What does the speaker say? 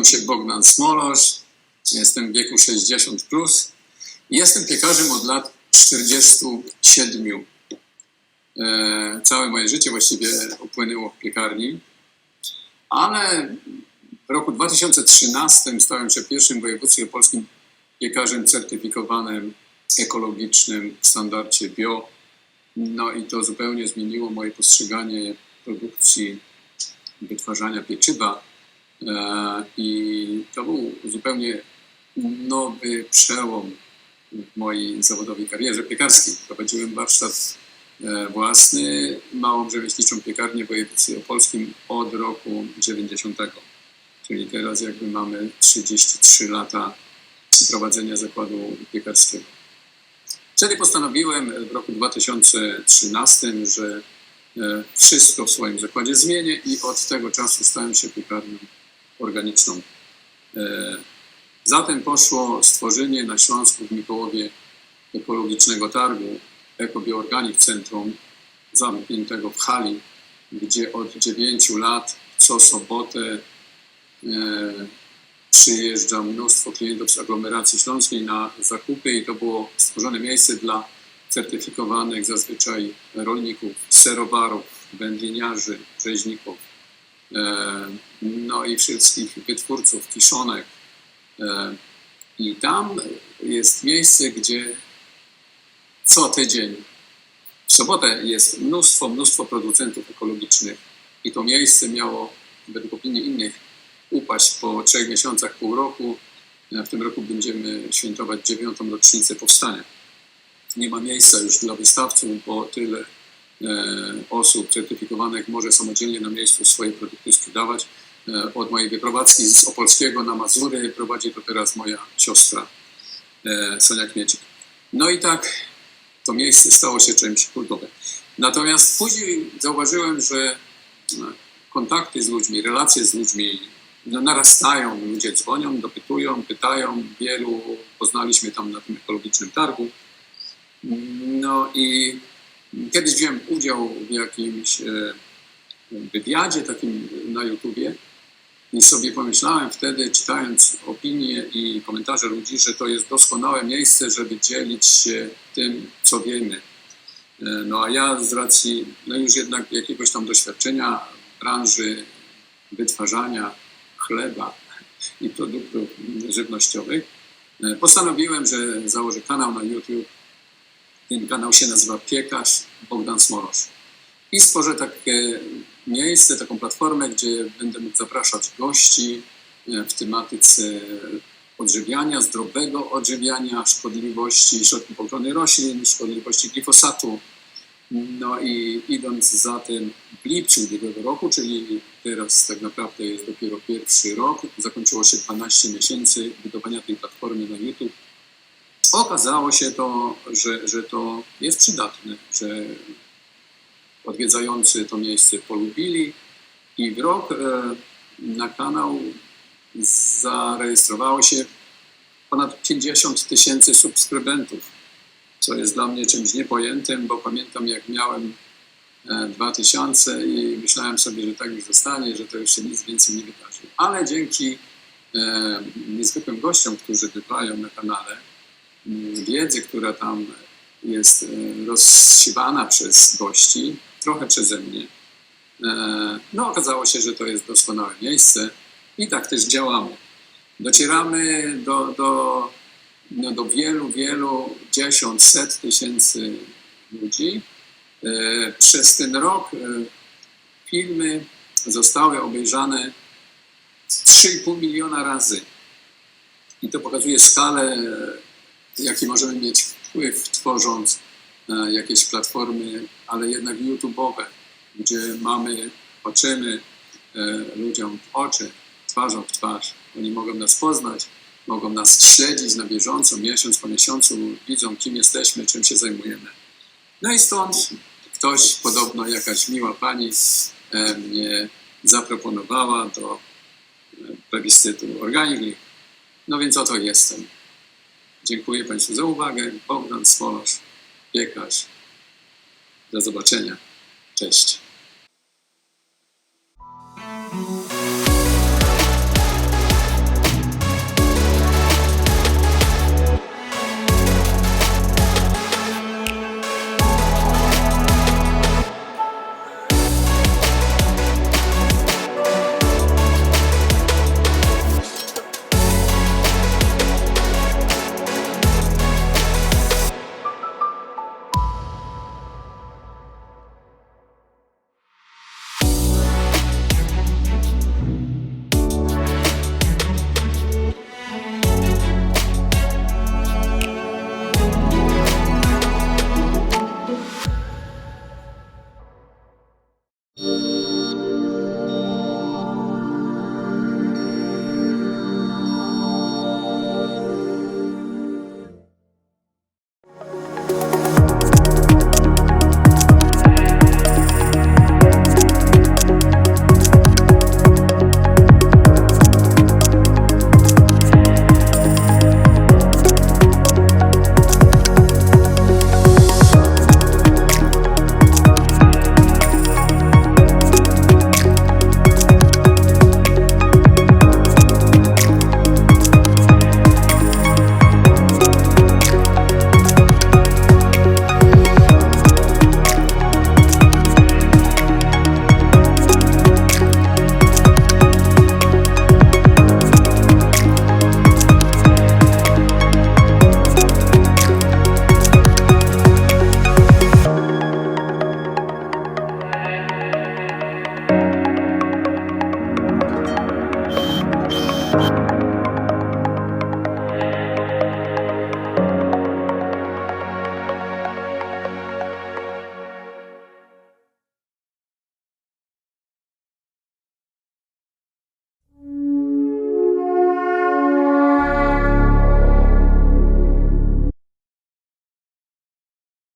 Nazywam się Bogdan Smolosz, jestem w wieku 60+. Plus. Jestem piekarzem od lat 47. E, całe moje życie właściwie upłynęło w piekarni, ale w roku 2013 stałem się pierwszym w województwie polskim piekarzem certyfikowanym ekologicznym w standardzie bio. No i to zupełnie zmieniło moje postrzeganie produkcji, wytwarzania pieczywa. E, I to był zupełnie nowy przełom w mojej zawodowej karierze piekarskiej. Prowadziłem warsztat e, własny, małą rzemieślniczą piekarnię w województwie opolskim od roku 90. Czyli teraz jakby mamy 33 lata prowadzenia zakładu piekarskiego. Wtedy postanowiłem w roku 2013, że e, wszystko w swoim zakładzie zmienię i od tego czasu stałem się piekarnią organiczną. E, zatem poszło stworzenie na Śląsku w Mikołowie ekologicznego targu Ekobioorganik Centrum zamkniętego w hali, gdzie od 9 lat co sobotę e, przyjeżdża mnóstwo klientów z aglomeracji śląskiej na zakupy i to było stworzone miejsce dla certyfikowanych zazwyczaj rolników, serowarów, wędliniarzy, rzeźników, no i wszystkich wytwórców kiszonek. E, I tam jest miejsce, gdzie co tydzień, w sobotę jest mnóstwo, mnóstwo producentów ekologicznych i to miejsce miało, według opinii innych, upaść po trzech miesiącach, pół roku. W tym roku będziemy świętować dziewiątą rocznicę powstania. Nie ma miejsca już dla wystawców, bo tyle e, osób certyfikowanych może samodzielnie na miejscu swoje produkty sprzedawać. E, od mojej wyprowadzki z Opolskiego na Mazury prowadzi to teraz moja siostra e, Sonia Kmiecik. No i tak to miejsce stało się czymś kultowym. Natomiast później zauważyłem, że kontakty z ludźmi, relacje z ludźmi no, narastają. Ludzie dzwonią, dopytują, pytają. Wielu poznaliśmy tam na tym ekologicznym targu. No i kiedyś wziąłem udział w jakimś e, wywiadzie takim na YouTubie i sobie pomyślałem wtedy, czytając opinie i komentarze ludzi, że to jest doskonałe miejsce, żeby dzielić się tym, co wiemy. E, no a ja z racji no już jednak jakiegoś tam doświadczenia w branży wytwarzania chleba i produktów żywnościowych, e, postanowiłem, że założę kanał na YouTube. Ten kanał się nazywa Piekarz Bogdan Smorosz. I stworzę takie miejsce, taką platformę, gdzie będę mógł zapraszać gości e, w tematyce odżywiania, zdrowego odżywiania, szkodliwości środków ochrony roślin, szkodliwości glifosatu, no i idąc za tym w lipcu ubiegłego roku, czyli teraz tak naprawdę jest dopiero pierwszy rok, zakończyło się 12 miesięcy budowania tej platformy na YouTube, okazało się to, że, że to jest przydatne, że odwiedzający to miejsce polubili i w rok e, na kanał zarejestrowało się ponad 50 tysięcy subskrybentów co jest dla mnie czymś niepojętym, bo pamiętam jak miałem 2000 e, i myślałem sobie, że tak już zostanie, że to już się nic więcej nie wydarzy. Ale dzięki e, niezwykłym gościom, którzy bywają na kanale, wiedzy, która tam jest e, rozsiewana przez gości, trochę przeze mnie, no okazało się, że to jest doskonałe miejsce i tak też działamy. Docieramy do, do no, do wielu, wielu dziesiąt, set tysięcy ludzi. E, przez ten rok e, filmy zostały obejrzane 3,5 miliona razy. I to pokazuje skalę, jaki możemy mieć wpływ, tworząc e, jakieś platformy, ale jednak YouTube'owe, gdzie mamy, patrzymy ludziom w oczy, twarzą w twarz. Oni mogą nas poznać, mogą nas śledzić na bieżąco, miesiąc po miesiącu, widzą kim jesteśmy, czym się zajmujemy. No i stąd ktoś, podobno jakaś miła pani, e, mnie zaproponowała do e, plebiscytu Organigli. No więc oto jestem. Dziękuję Państwu za uwagę. Bogdan Smolarz, piekarz. Do zobaczenia. Cześć.